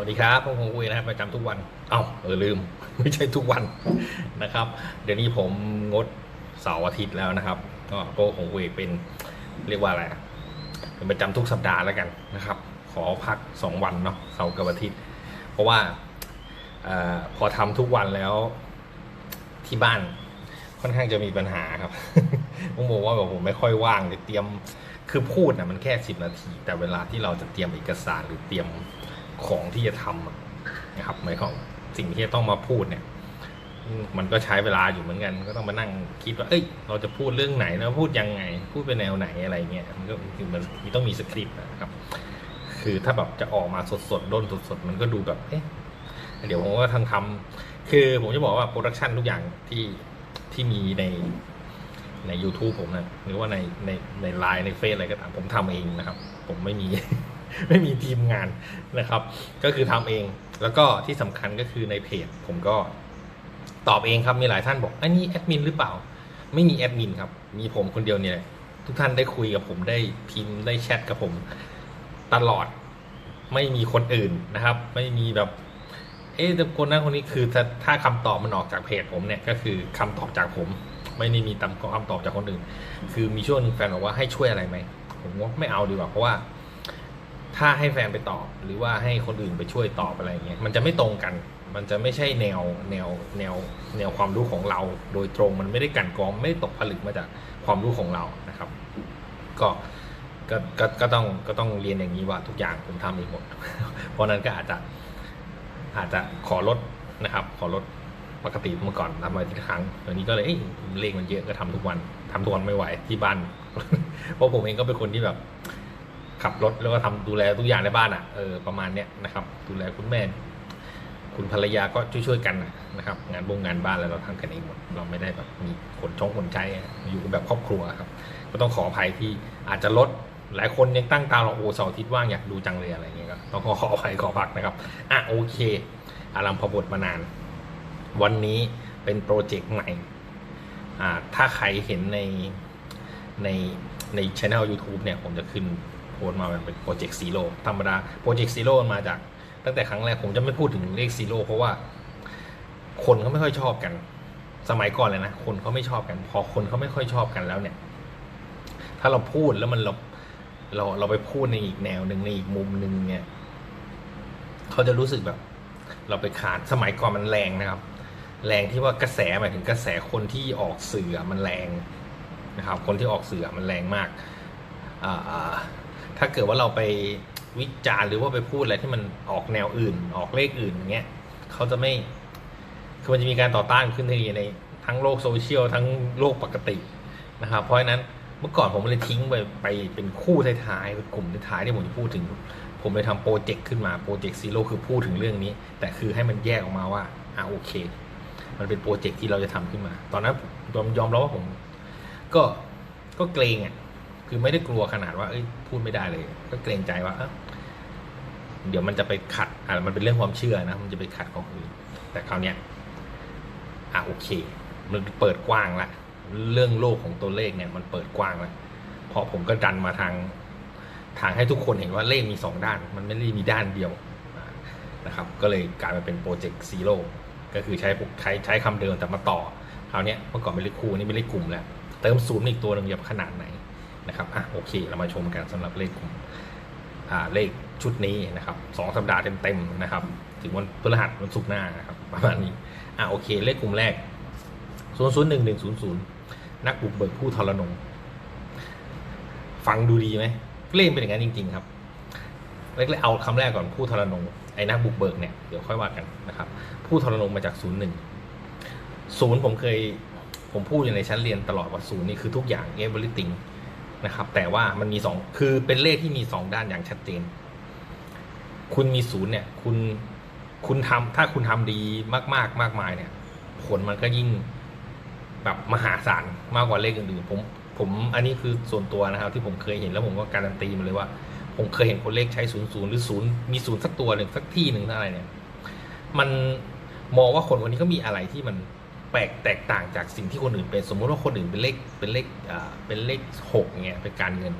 สวัสดีครับผมคงคุยนะครับประจำทุกวัน เอ้าเออลืม ไม่ใช่ทุกวันนะครับ เดี๋ยวนี้ผมงดเสาร์อาทิตย์แล้วนะครับ ก็โก็คงคุยเป็นเรียกว่าอะไรเป็นประจำทุกสัปดาห์แล้วกันนะครับ ขอพักสองวันเนาะเสาร์กับอาทิตย์ เพราะว่าออพอทำทุกวันแล้วที่บ้านค่อนข้างจะมีปัญหาครับผมบอกว่าแบบผมไม่ค่อยว่างจะเตรียมคือพูดนะมันแค่สิบนาที แต่เวลาที่เราจะเตรียมเอกสารหรือเตรียม ของที่จะทำนะครับหมายความสิ่งที่จะต้องมาพูดเนี่ย มันก็ใช้เวลาอยู่เหมือนกัน ก็ต้องมานั่งคิดว่า เอ้ย เราจะพูดเรื่องไหนแล้วพูดยังไง พูดไปแนวไหนอะไรเงี้ยมันก็คือมันมันต้องมีสคริปต์นะครับ คือถ้าแบบจะออกมาสดๆด้นสดๆมันก็ดูแบบเอ๊ะเดี๋ยวผมก็ทั้งทำคือผมจะบอกว่าโปรดักชันทุกอย่างที่ที่มีในใน YouTube ผมนะหรือว่าในในในไลน์ในเฟซอะไรก็ตามผมทำเองนะครับ ผมไม่มี ไม่มีทีมงานนะครับ ก็คือทำเอง แล้วก็ที่สำคัญก็คือในเพจ ผมก็ตอบเองครับมีหลายท่านบอกอันนี้แอดมินหรือเปล่า ไม่มีแอดมินครับ มีผมคนเดียวเนี่ยทุกท่านได้คุยกับผมได้พิมพ์ได้แชทกับผมตลอดไม่มีคนอื่นนะครับ ไม่มีแบบ เอ๊ะแต่คนนั้นคนนี้คือถ้าถ้าคำตอบมันออกจากเพจผมเนี่ยก็คือคำตอบจากผม ไม่ได้มีตาคำตอบจากคนอื่น คือมีช่วงนึงแฟนบอกว่าให้ช่วยอะไรไหมผมว่าไม่เอาดีกว่าเพราะว่า ถ้าให้แฟนไปตอบ หรือว่าให้คนอื่นไปช่วยตอบอะไรเงี้ยมันจะไม่ตรงกัน มันจะไม่ใช่แนวแนวแนวแนวความรู้ของเรา โดยตรงมันไม่ได้กันกรองไม่ได้ตกผลึกมาจากความรู้ของเรานะครับ ก็ก็ก็ก็ต้องก็ต้องเรียนอย่างนี้ว่าทุกอย่างผมทำเองหมด เพราะนั้นก็อาจจะอาจจะขอลดนะครับ ขอลดปกติเมื่อก่อนทำมาทีละครั้งตอนนี้ก็เลยเอ้เลขมันเยอะก็ทำทุกวันทำทุกวันไม่ไหวที่บ้าน เพราะผมเองก็เป็นคนที่แบบ ขับรถแล้วก็ทำดูแลทุกอย่างในบ้านอะเออประมาณเนี้ยนะครับ ดูแลคุณแม่ คุณภรรยาก็ช่วยๆกันนะครับ งานบงงานบ้านแล้วเราทำกันเองหมดเราไม่ได้แบบมีคนชงคนใช้อยู่กันแบบครอบครัวครับ ก็ต้องขออภัยที่อาจจะลดหลายคนยังตั้งตารอโอเสาร์อาทิตย์ว่างอยากดูจังเลยอะไรเงี้ยก็ต้องขอขออภัยขอพักนะครับอะโอเค อารัมพบทมานาน วันนี้เป็นโปรเจกต์ใหม่อ่าถ้าใครเห็นในในในช anel YouTube เนี่ยผมจะขึ้น พสต์มาเป็นโปรเจกต์ซีโร่ธรรมดาโปรเจกต์ซีโร่มาจาก ตั้งแต่ครั้งแรกผมจะไม่พูดถึงเลขซีโร่เพราะว่า คนเขาไม่ค่อยชอบกัน สมัยก่อนเลยนะ คนเขาไม่ชอบกัน พอคนเขาไม่ค่อยชอบกันแล้วเนี่ย ถ้าเราพูดแล้วมันเราเราเราไปพูดในอีกแนวหนึ่งในอีกมุมหนึ่งเนี่ยเขาจะรู้สึกแบบ เราไปขาดสมัยก่อนมันแรงนะครับ แรงที่ว่ากระแสหมายถึงกระแสคนที่ออกสื่อมันแรงนะครับ คนที่ออกสื่อมันแรงมากอ่า ถ้าเกิดว่าเราไปวิจารณ์หรือว่าไปพูดอะไรที่มันออกแนวอื่น ออกเลขอื่นอย่างเงี้ยเขาจะไม่คือมันจะมีการต่อต้านขึ้นทันทีในทั้งโลกโซเชียลทั้งโลกปกตินะครับเพราะฉะนั้นเมื่อก่อนผมเลยทิ้งไปไปเป็นคู่ท้ายๆเป็นกลุ่มท้ายที่ผมจะพูดถึง ผมเลยทำโปรเจกต์ขึ้นมาโปรเจกต์ซีโร่คือพูดถึงเรื่องนี้ แต่คือให้มันแยกออกมาว่าอ่าโอเค มันเป็นโปรเจกต์ที่เราจะทำขึ้นมา ตอนนั้นยอมยอมรับว่าผม ก็ก็เกรงอะ คือไม่ได้กลัวขนาดว่าเอ้ยพูดไม่ได้เลย ก็เกรงใจว่าเดี๋ยวมันจะไปขัดอ่ามันเป็นเรื่องความเชื่อนะ มันจะไปขัดของอื่น แต่คราวเนี้ยอะโอเค มันเปิดกว้างละเรื่องโลกของตัวเลขเนี่ย มันเปิดกว้างละพอผมก็ดันมาทางทางให้ทุกคนเห็นว่าเลขมีสองด้าน มันไม่ได้มีด้านเดียวนะครับ ก็เลยกลายมาเป็นโปรเจกต์ซีโร่ก็คือใช้ใช้ใช้คำเดิมแต่มาต่อคราวเนี้ยเมื่อก่อนเป็นเลขคู่นี่เป็นเลขกลุ่มแล้ว เติมศูนย์อีกตัวหนึ่งจะขนาดไหน นะครับอะโอเคเรามาชมกันสำหรับเลขกลุ่มอ่าเลขชุดนี้นะครับสองสัปดาห์เต็มๆนะครับ ถึงวันพฤหัสวันศุกร์หน้านะครับประมาณนี้อะโอเค เลขกลุ่มแรกศูนย์ศูนย์หนึ่งหนึ่งศูนย์ศูนย์นักบุกเบิกผู้ทรนงฟังดูดีไหมเล่นเป็นอย่างนั้นจริง ๆ ครับเล็กๆเอาคำแรกก่อนผู้ทรนงไอ้นักบุกเบิกเนี่ยเดี๋ยวค่อยว่ากันนะครับ ผู้ทรนงมาจากศูนย์หนึ่งศูนย์ผมเคยผมพูดอยู่ในชั้นเรียนตลอดว่าศูนย์นี่คือทุกอย่าง everything นะครับ แต่ว่ามันมีสองคือเป็นเลขที่มีสองด้านอย่างชัดเจน คุณมีศูนย์เนี่ย คุณคุณทำถ้าคุณทำดีมาก ๆ มากมายเนี่ย ผลมันก็ยิ่งแบบมหาศาลมากกว่าเลขอื่นๆผมผมอันนี้คือส่วนตัวนะครับที่ผมเคยเห็นแล้วผมก็การันตีมาเลยว่า ผมเคยเห็นคนเลขใช้ศูนย์ศูนย์หรือศูนย์มีศูนย์สักตัวหนึ่งสักที่หนึ่งอะไรเนี่ย มันมองว่าคนคนนี้ก็มีอะไรที่มัน แปลกแตกต่างจากสิ่งที่คนอื่นเป็นสมมติว่าคนอื่นเป็นเลขเป็นเลขเป็นเลขหกเงี้ยเป็นการเงิน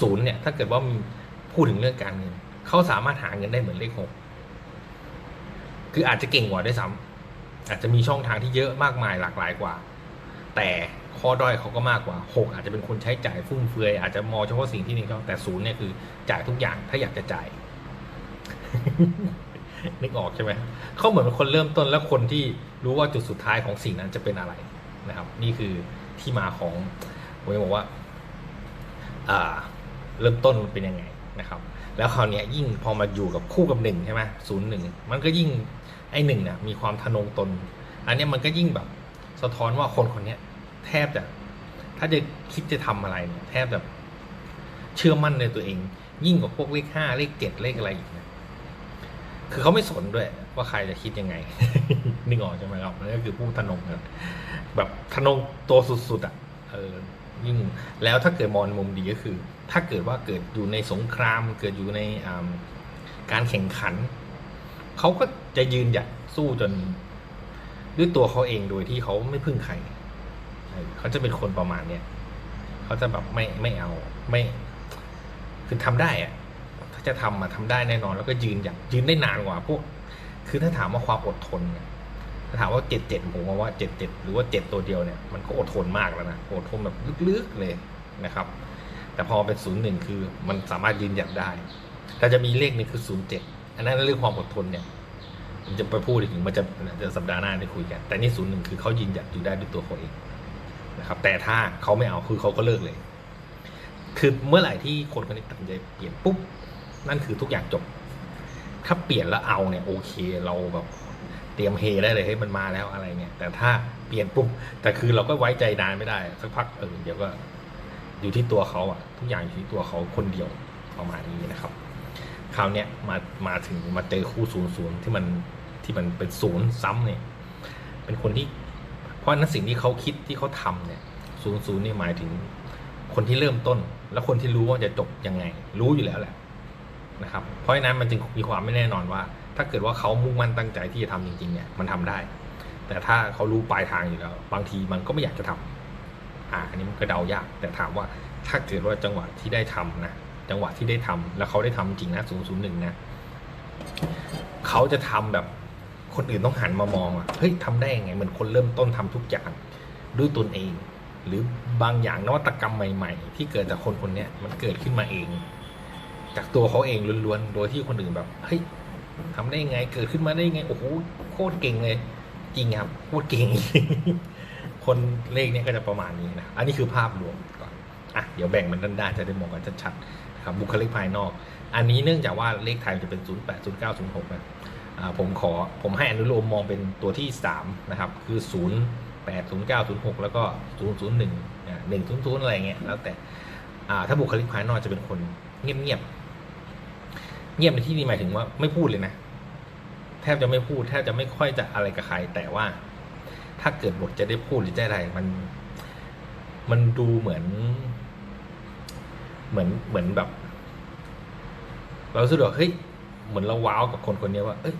ศูนย์เนี่ยถ้าเกิดว่ามีพูดถึงเรื่องการเงินเขาสามารถหาเงินได้เหมือนเลขหกคืออาจจะเก่งกว่าด้วยซ้ำอาจจะมีช่องทางที่เยอะมากมายหลากหลายกว่า แต่ข้อด้อยเขาก็มากกว่าหกอาจจะเป็นคนใช้จ่ายฟุ่มเฟือยอาจจะมองเฉพาะสิ่งที่นี่เขาแต่ศูนย์เนี่ยคือจ่ายทุกอย่างถ้าอยากจะจ่าย นึกออกใช่ไหมเขาเหมือนเป็นคนเริ่มต้นและคนที่รู้ว่าจุดสุดท้ายของสิ่งนั้นจะเป็นอะไรนะครับ นี่คือที่มาของผมจะบอกว่าอ่าเริ่มต้นมันเป็นยังไงนะครับ แล้วคราวนี้ยิ่งพอมาอยู่กับคู่กับหนึ่งใช่ไหมศูนย์หนึ่งมันก็ยิ่งไอ้หนึ่งเนี่ยมีความทะนงตน อันนี้มันก็ยิ่งแบบสะท้อนว่าคนคนนี้แทบจะถ้าจะคิดจะทำอะไรเนี่ยแทบจะเชื่อมั่นในตัวเอง ยิ่งกว่าพวกเลขห้าเลขเจ็ดเลขอะไรอีกนะ คือเขาไม่สนด้วยว่าใครจะคิดยังไงนึกออกใช่ไหมครับนั่นก็คือผู้ทะนงกันแบบทะนงตัวสุดๆอะเออยิ่งแล้วถ้าเกิดมองในมุมดีก็คือ ถ้าเกิดว่าเกิดอยู่ในสงคราม เกิดอยู่ในการแข่งขัน เขาก็จะยืนหยัดสู้จนด้วยตัวเขาเองโดยที่เขาไม่พึ่งใคร เขาจะเป็นคนประมาณเนี้ยเขาจะแบบไม่ไม่เอาไม่ คือทำได้อะ จะทำมาทำได้แน่นอน แล้วก็ยืนหยัดยืนได้นานกว่าพวก คือถ้าถามว่าความอดทนเนี่ยถ้าถามว่าเจ็ดเจ็ดผมว่าเจ็ดเจ็ดหรือว่าเจ็ดตัวเดียวเนี่ยมันก็อดทนมากแล้วนะอดทนแบบลึกๆเลยนะครับ แต่พอเป็นศูนย์หนึ่งคือมันสามารถยืนหยัดได้แต่จะมีเลขหนึ่งคือศูนย์เจ็ดอันนั้นเรื่องความอดทนเนี่ยผมจะไปพูดถึงมันจะเดี๋ยวสัปดาห์หน้าได้คุยกัน แต่นี่ศูนย์หนึ่งคือเขายืนหยัดอยู่ได้ด้วยตัวเขาเองนะครับ แต่ถ้าเขาไม่เอาคือเขาก็เลิกเลย คือเมื่อไหร่ที่คนคนนี้ตัดใจเปลี่ยนปุ๊บ นั่นคือทุกอย่างจบ ถ้าเปลี่ยนแล้วเอาเนี่ยโอเคเราแบบเตรียมเฮได้เลยให้มันมาแล้วอะไรเนี่ย แต่ถ้าเปลี่ยนปุ๊บแต่คือเราก็ไว้ใจนานไม่ได้สักพักเออเดี๋ยวก็อยู่ที่ตัวเขาอะทุกอย่างอยู่ที่ตัวเขาคนเดียวประมาณนี้นะครับ คราวเนี้ยมามาถึงมาเจอคู่ศูนย์ศูนย์ที่มันที่มันเป็นศูนย์ซ้ำเนี่ย เป็นคนที่เพราะฉะนั้นสิ่งที่เขาคิดที่เขาทำเนี่ยศูนย์ศูนย์นี่หมายถึงคนที่เริ่มต้น และคนที่รู้ว่าจะจบยังไง รู้อยู่แล้วแหละ นะครับเพราะฉะนั้นมันจึงมีความไม่แน่นอนว่า ถ้าเกิดว่าเขามุ่งมั่นตั้งใจที่จะทำจริงๆเนี่ยมันทำได้ แต่ถ้าเขารู้ปลายทางอยู่แล้ว บางทีมันก็ไม่อยากจะทำอ่าอันนี้มันก็เดายาก แต่ถามว่าถ้าเกิดว่าจังหวะที่ได้ทำนะจังหวะที่ได้ทำแล้วเขาได้ทำจริงนะศูนย์ศูนย์หนึ่งนะเขาจะทำแบบคนอื่นต้องหันมามองอะเฮ้ยทำได้ยังไงเหมือนคนเริ่มต้นทำทุกอย่างด้วยตนเอง หรือบางอย่างนวัตกรรมใหม่ ๆ ที่เกิดจากคนคนนี้มันเกิดขึ้นมาเอง จากตัวเขาเองล้วนๆ โดยที่คนอื่นแบบ เฮ้ยทำได้ยังไง เกิดขึ้นมาได้ยังไง โอ้โห โคตรเก่งเลย จริงครับ โคตรเก่ง คนเลขเนี้ยก็จะประมาณนี้นะ อันนี้คือภาพรวมก่อน อะ เดี๋ยวแบ่งมันด้านๆ จะได้มองกันชัดๆนะครับ บุคลิกภายนอก อันนี้เนื่องจากว่าเลขไทยจะเป็น 0 8 0 9 0 6นะอ่าผมขอ ผมให้อนุโลมมองเป็นตัวที่ 3 นะครับ คือ 0 8 0 9 0 6 แล้วก็ 0 0 1อ่า1 0 0 อะไรเงี้ย แล้วแต่อ่าถ้าบุคลิกภายนอกจะเป็นคนเงียบๆ เงียบในที่นี้หมายถึงว่าไม่พูดเลยนะ แทบจะไม่พูดแทบจะไม่ค่อยจะอะไรกับใคร แต่ว่า ถ้าเกิดบทจะได้พูดหรือจะอะไรมัน มันดูเหมือน เหมือนเหมือนแบบ เราสึกว่าเฮ้ยเหมือนเราว้าวกับคนคนนี้ว่า เอ้ย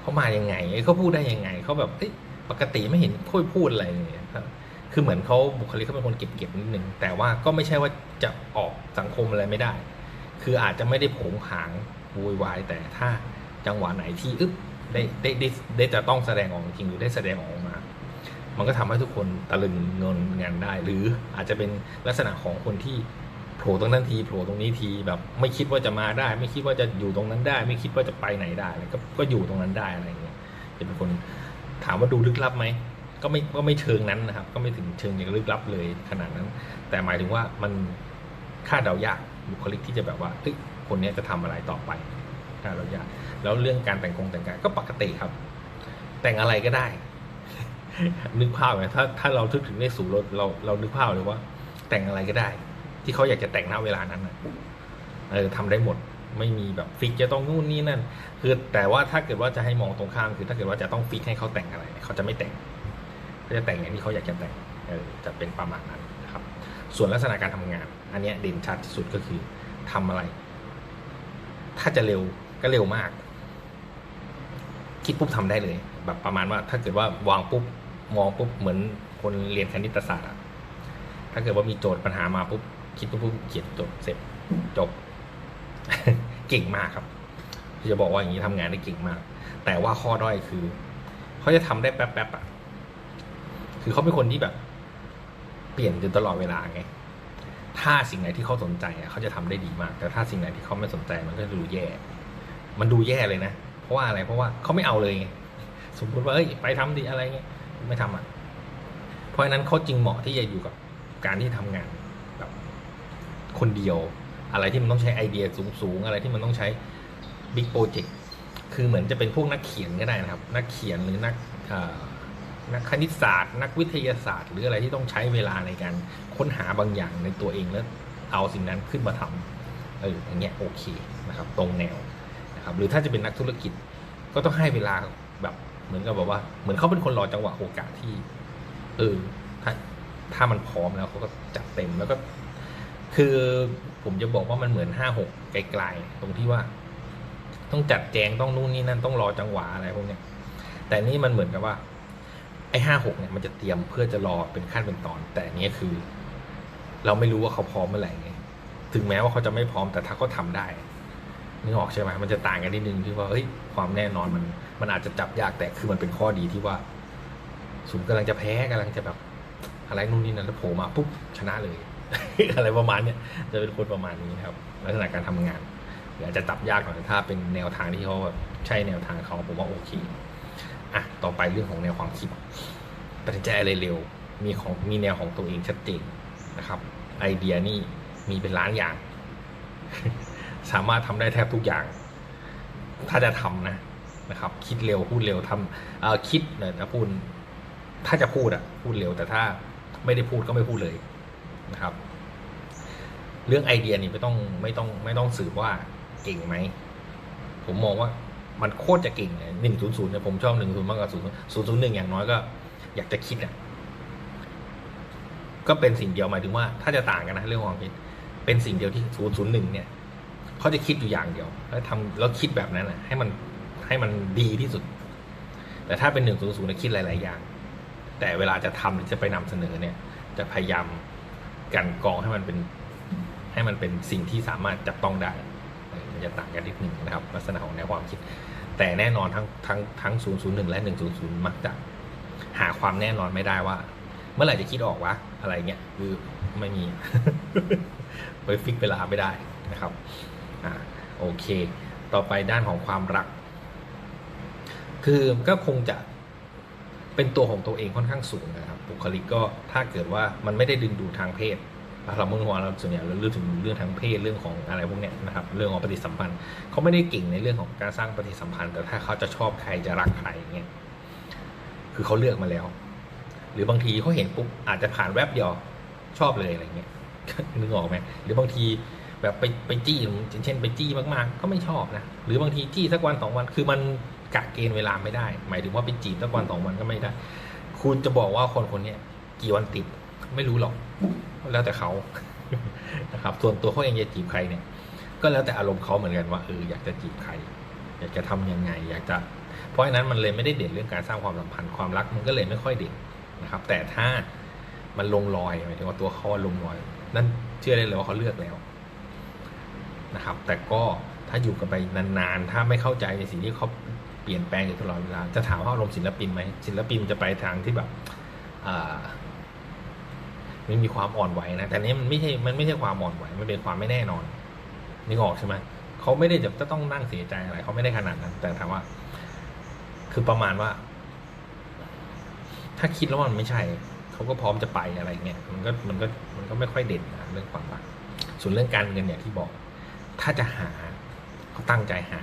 เขามายังไงเขาพูดได้ยังไงเขาแบบเอ้ยปกติไม่เห็นค่อยพูดอะไรเลยครับคือเหมือนเขาบุคลิกเขาเป็นคนเก็บๆนิดนึงแต่ว่าก็ไม่ใช่ว่าจะออกสังคมอะไรไม่ได้ คืออาจจะไม่ได้ผงผางโวยวายแต่ถ้าจังหวะไหนที่อึ๊บได้ได้ได้ได้จะต้องแสดงออกจริงหรือได้แสดงออกมา มันก็ทำให้ทุกคนตะลึงเงินงานได้ หรืออาจจะเป็นลักษณะของคนที่โผล่ตรงนั้นทีโผล่ตรงนี้ทีแบบไม่คิดว่าจะมาได้ ไม่คิดว่าจะอยู่ตรงนั้นได้ ไม่คิดว่าจะไปไหนได้อะไรก็ก็อยู่ตรงนั้นได้อะไรอย่างเงี้ยจะเป็นคนถามว่าดูลึกลับไหมก็ไม่ก็ไม่เชิงนั้นนะครับ ก็ไม่ถึงเชิงอย่างลึกลับเลยขนาดนั้น แต่หมายถึงว่ามันคาดเดายาก บุคลิกที่จะแบบว่าคนนี้จะทำอะไรต่อไปคาเดายากแล้วเรื่องการแต่งกงแต่งกายก็ปกติครับ แต่งอะไรก็ได้ นึกภาพไหมถ้าถ้าเราทึกถึงในสูเราเราเรานึกภาพเลยว่า แต่งอะไรก็ได้ ที่เขาอยากจะแต่งณเวลานั้นนะเออทำได้หมดไม่มีแบบฟิกจะต้องนู่นนี่นั่น คือแต่ว่าถ้าเกิดว่าจะให้มองตรงข้ามคือถ้าเกิดว่าจะต้องฟิกให้เขาแต่งอะไร เขาจะไม่แต่งเขาจะแต่งอย่างที่เขาอยากจะแต่งออจะเป็นประมาณนั้นนะครับ ส่วนลักษณะการทำงาน อันเนี้เด่นชัดที่สุดก็คือทำอะไร ถ้าจะเร็วก็เร็วมาก คิดปุ๊บทำได้เลย แบบประมาณว่าถ้าเกิดว่าวางปุ๊บมองปุ๊บเหมือนคนเรียนคณิตศาสตร์อะถ้าเกิดว่ามีโจทย์ปัญหามาปุ๊บคิดปุ๊บปุ๊บเขียนจบเสร็จจบ เก่งมากครับจะบอกว่าอย่างนี้ทำงานได้เก่งมาก แต่ว่าข้อด้อยคือเขาจะทำได้แป๊บๆอะ คือเขาเป็นคนที่แบบ เปลี่ยนอยู่ตลอดเวลาไง ถ้าสิ่งไหนที่เขาสนใจเขาจะทำได้ดีมาก แต่ถ้าสิ่งไหนที่เขาไม่สนใจมันก็ดูแย่ มันดูแย่เลยนะ เพราะว่าอะไร เพราะว่าเขาไม่เอาเลย สมมติว่าเอ้ยไปทำดีอะไรเงี้ย ไม่ทำอะ เพราะฉะนั้นเขาจึงเหมาะที่จะอยู่กับการที่ทำงานแบบคนเดียว อะไรที่มันต้องใช้ไอเดียสูงๆ อะไรที่มันต้องใช้บิ๊กโปรเจกต์ คือเหมือนจะเป็นพวกนักเขียนก็ได้นะครับ นักเขียนหรือนักอ นักคณิตศาสตร์ นักวิทยาศาสตร์ หรืออะไรที่ต้องใช้เวลาในการค้นหาบางอย่างในตัวเองแล้วเอาสิ่งนั้นขึ้นมาทำเอออย่างเงี้ยโอเคนะครับตรงแนวนะครับหรือถ้าจะเป็นนักธุรกิจก็ต้องให้เวลาแบบเหมือนกับแบบว่า เหมือนเขาเป็นคนรอจังหวะโอกาสที่เออถ้าถ้ามันพร้อมแล้วเขาก็จัดเต็มแล้วก็ คือผมจะบอกว่ามันเหมือนห้าหกไกลๆตรงที่ว่า ต้องจัดแจงต้องนู่นนี่นั่นต้องรอจังหวะอะไรพวกเนี้ยแต่นี่มันเหมือนกับว่า อ้ห้าหกเนี่ยมันจะเตรียมเพื่อจะรอเป็นขั้นเป็นตอน แต่อันนี้คือ เราไม่รู้ว่าเขาพร้อมเมื่อไหร่ไงถึงแม้ว่าเขาจะไม่พร้อมแต่ถ้าเขาทาได้นึกออกใช่ไหมมันจะต่างกันนิดนึงที่ว่าเฮ้ยความแน่นอนมัน มันอาจจะจับยากแต่คือมันเป็นข้อดีที่ว่าศูนย์กำลังจะแพ้กำลังจะแบบ อะไรนู่นนี่นั่นแล้วโผล่มาปุ๊บชนะเลย อะไรประมาณเนี้ยจะเป็นคนประมาณนี้ครับลักษณะการทำงานออาจจะจับยากหน่อยถ้าเป็นแนวทางที่เขาแบบใช่แนวทางเขาผมว่าโอเค อะต่อไปเรื่องของแนวความคิดตัดสินใจอะไรเร็ว มีของมีแนวของตัวเองชัดเจนนะครับ ไอเดียนี่มีเป็นล้านอย่าง สามารถทำได้แทบทุกอย่าง ถ้าจะทำนะนะครับ คิดเร็วพูดเร็วทำเอ่อคิดเนี่ยนะพูดถ้าจะพูดอะพูดเร็ว แต่ถ้าไม่ได้พูดก็ไม่พูดเลยนะครับ เรื่องไอเดียนี่ไม่ต้องไม่ต้องไม่ต้องสืบว่าเก่งไหมผมมองว่า มันโคตรจะเก่งหนึ่งศูนย์ศูนย์เนี่ยผมชอบหนึ่งศูนย์มากกว่าศูนย์ศูนย์ศูนย์หนึ่งอย่างน้อยก็ อยากจะคิดอะก็เป็นสิ่งเดียวหมายถึงว่าถ้าจะต่างกันนะเรื่องความคิด เป็นสิ่งเดียวที่ศูนย์ศูนย์หนึ่งเนี่ยเขาจะคิดอยู่อย่างเดียว แล้วทำแล้วคิดแบบนั้นนะให้มันให้มันดีที่สุด แต่ถ้าเป็นหนึ่งศูนย์ศูนย์คิดหลาย ๆ อย่าง แต่เวลาจะทำหรือจะไปนำเสนอเนี่ย จะพยายามกันกองให้มันเป็น ให้มันเป็นสิ่งที่สามารถจับต้องได้ มันจะต่างกันนิดหนึ่งนะครับลักษณะของแนวความคิด แต่แน่นอนทั้งทั้งทั้ง 001 และ 100 มักจะหาความแน่นอนไม่ได้ว่า เมื่อไหร่จะคิดออกวะอะไรเงี้ยคือไม่มีไปฟิกเวลาไม่ได้นะครับอ่าโอเค ต่อไปด้านของความรัก คือก็คงจะเป็นตัวของตัวเองค่อนข้างสูงนะครับบุคลิกก็ถ้าเกิดว่ามันไม่ได้ดึงดูดทางเพศ เราเมื่อวานเราส่วนใหญ่เราเรื่องถึงเรื่องทางเพศเรื่องของอะไรพวกเนี้ยนะครับเรื่องของปฏิสัมพันธ์เขาไม่ได้เก่งในเรื่องของการสร้างปฏิสัมพันธ์ แต่ถ้าเขาจะชอบใครจะรักใครเงี้ยคือเขาเลือกมาแล้ว หรือบางทีเขาเห็นปุ๊บอาจจะผ่านแวบเดียวชอบเลยอะไรเงี้ยนึกออกไหมหรือบางทีแบบไปไปจี้เช่นไปจี้มากๆ ก็ไม่ชอบนะหรือบางทีจี้สักวันสองวันคือมันกะเกณฑ์เวลาไม่ได้ หมายถึงว่าไปจีบสักวันสองวันก็ไม่ได้ คุณจะบอกว่าคนคนนี้กี่วันติดไม่รู้หรอก แล้วแต่เขานะครับ ส่วนตัวเขาเองจะจีบใครเนี่ย ก็แล้วแต่อารมณ์เขาเหมือนกันว่าเอออยากจะจีบใคร อยากจะทำยังไง อยากจะ เพราะฉะนั้นมันเลยไม่ได้เด่นเรื่องการสร้างความสัมพันธ์ความรักมันก็เลยไม่ค่อยเด่นนะครับ แต่ถ้ามันลงรอยหมายถึงว่าตัวเขาลงรอย นั่นเชื่อได้เลยว่าเขาเลือกแล้วนะครับ แต่ก็ถ้าอยู่กันไปนานๆ ถ้าไม่เข้าใจในสิ่งที่เขาเปลี่ยนแปลงอยู่ตลอดเวลา จะถามว่าอารมณ์ศิลปินไหมศิลปินจะไปทางที่แบบอ่า ไม่มีความอ่อนไหวนะแต่นี้มันไม่ใช่มันไม่ใช่ความอ่อนไหวมันเป็นความไม่แน่นอนนึกออกใช่ไหมเขาไม่ได้จะต้องนั่งเสียใจอะไรเขาไม่ได้ขนาดนั้น แต่ถามว่า คือประมาณว่า ถ้าคิดแล้วมันไม่ใช่เขาก็พร้อมจะไปอะไรเงี้ยมันก็มันก็มันก็ไม่ค่อยเด่นนะเรื่องความรักส่วนเรื่องการเงินอย่างที่บอก ถ้าจะหาเขาตั้งใจหา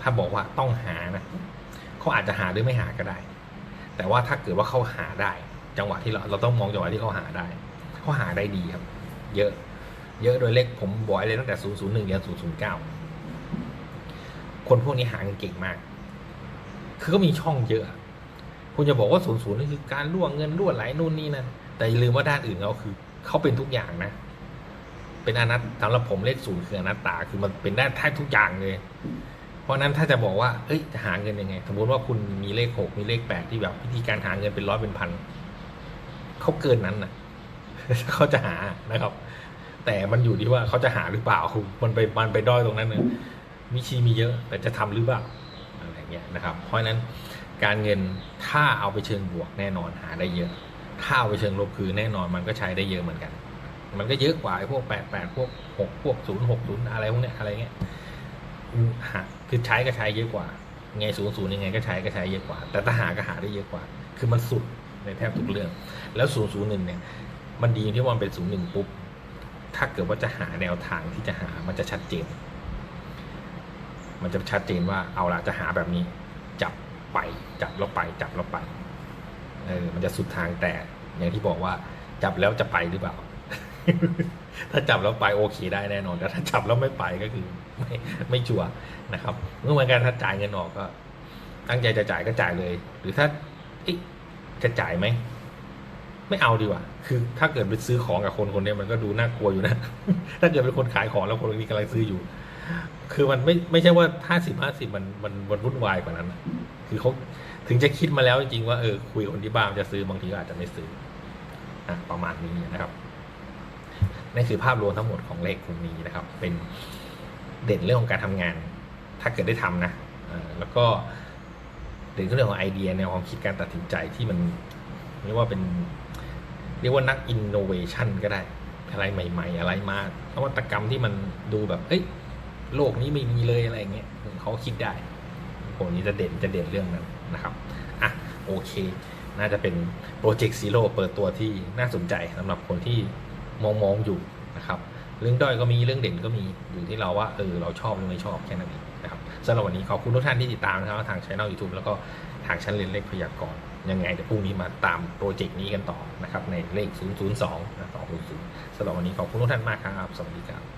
ถ้าบอกว่าต้องหานะเขาอาจจะหาหรือไม่หาก็ได้ แต่ว่าถ้าเกิดว่าเขาหาได้ จังหวะที่เราเราต้องมองจังหวะที่เขาหาได้ เขาหาได้ดีครับ เยอะ เยอะโดยเลขผมบอกเลยตั้งแต่ 001ยัน009 คนพวกนี้หาเงินเก่งมาก คือก็มีช่องเยอะ คุณจะบอกว่า 00นี่คือการล่วงเงินล่วไหลนู่นนี่นั่นแต่อย่าลืมว่าด้านอื่นเขาคือเขาเป็นทุกอย่างนะ เป็นอนัตสำหรับผมเลขศูนย์คืออนัตตาคือมันเป็นได้แทบทุกอย่างเลย เพราะนั้นถ้าจะบอกว่าเอ้ยจะหาเงินยังไง สมมติว่าคุณมีเลขหกมีเลขแปดที่แบบวิธีการหาเงินเป็นร้อยเป็นพันเขาเกินนั้นนะ เขาจะหานะครับ แต่มันอยู่ที่ว่าเขาจะหาหรือเปล่ามันไปมันไปด้อยตรงนั้นเนยวิชีมีเยอะ แต่จะทำหรือเปล่าอะไรเงี้ยนะครับ เพราะฉะนั้นการเงินถ้าเอาไปเชิงบวกแน่นอนหาได้เยอะ ถ้าเอาไปเชิงลบคือแน่นอนมันก็ใช้ได้เยอะเหมือนกัน มันก็เยอะกว่าไอ้พวกแปดแปดพวกหกพวกศูนย์หกศูนย์อะไรพวกเนี้ยอะไรเงี้ยหาคือใช้ก็ใช้เยอะกว่าไงศูนย์ศูนย์ยังไงก็ใช้ก็ใช้เยอะกว่า แต่ถ้าหาก็หาได้เยอะกว่า คือมันสุดในแทบทุกเรื่อง แล้วศูนย์ศูนย์หนึ่งเนี่ย มันดีที่มันเป็นศูนย์หนึ่งปุ๊บ ถ้าเกิดว่าจะหาแนวทางที่จะหามันจะชัดเจน มันจะชัดเจนว่าเอาละจะหาแบบนี้ จับไปจับแล้วไป จับแล้วไปเออมันจะสุดทางแต่อย่างที่บอกว่า จับแล้วจะไปหรือเปล่า ถ้าจับแล้วไปโอเคได้แน่นอนแต่ถ้าจับแล้วไม่ไปก็คือไม่ไม่ชัวนะครับเมื่อเหมือนกันถ้าจ่ายเงินออกก็ ตั้งใจจะจ่ายก็จ่ายเลย หรือถ้าจะจ่ายไหม ไม่เอาดีกว่า คือถ้าเกิดไปซื้อของกับคนคนนี้มันก็ดูน่ากลัวอยู่นะ ถ้าเกิดเป็นคนขายของแล้วคนนี้กำลังซื้ออยู่ คือมันไม่ไม่ใช่ว่าห้าสิบห้าสิบมันมันมันวุ่นวายกว่านั้น คือเขาถึงจะคิดมาแล้วจริงๆว่าเออคุยกับคนที่บ้านจะซื้อบางทีก็อาจจะไม่ซื้ออะประมาณนี้นะครับนั่คือภาพรวมทั้งหมดของเลขกลุ่มนี้นะครับ เป็นเด่นเรื่องของการทำงาน ถ้าเกิดได้ทำนะอแล้วก็เด่นเรื่องของไอเดียแนวความคิดการตัดสินใจที่มันเรียกว่าเป็น เรียกว่านักอินโนเวชันก็ได้ อะไรใหม่ ๆ อะไรมากนวัตกรรมที่มันดูแบบเอ้ยโลกนี้ไม่มีเลยอะไรเงี้ยเขาคิดได้ผมนี้จะเด่นจะเด่นเรื่องนั้นนะครับอะโอเค น่าจะเป็นโปรเจกต์ซีโร่เปิดตัวที่น่าสนใจสำหรับคนที่มองมองๆอยู่นะครับ เรื่องด้อยก็มีเรื่องเด่นก็มีอยู่ที่เราว่าเออเราชอบหรือไม่ชอบแค่นั้นเองนะครับสำหรับวันนี้ขอบคุณทุกท่านที่ติดตามนะครับทางช่องยูทูบแล้วก็ทางชั้นเรียนเลขพยากรณ์ ยังไงเดี๋ยวพรุ่งนี้มาตามโปรเจกต์นี้กันต่อนะครับในเลข 002นะ200สำหรับวันนี้ขอบคุณทุกท่านมากครับ สวัสดีครับ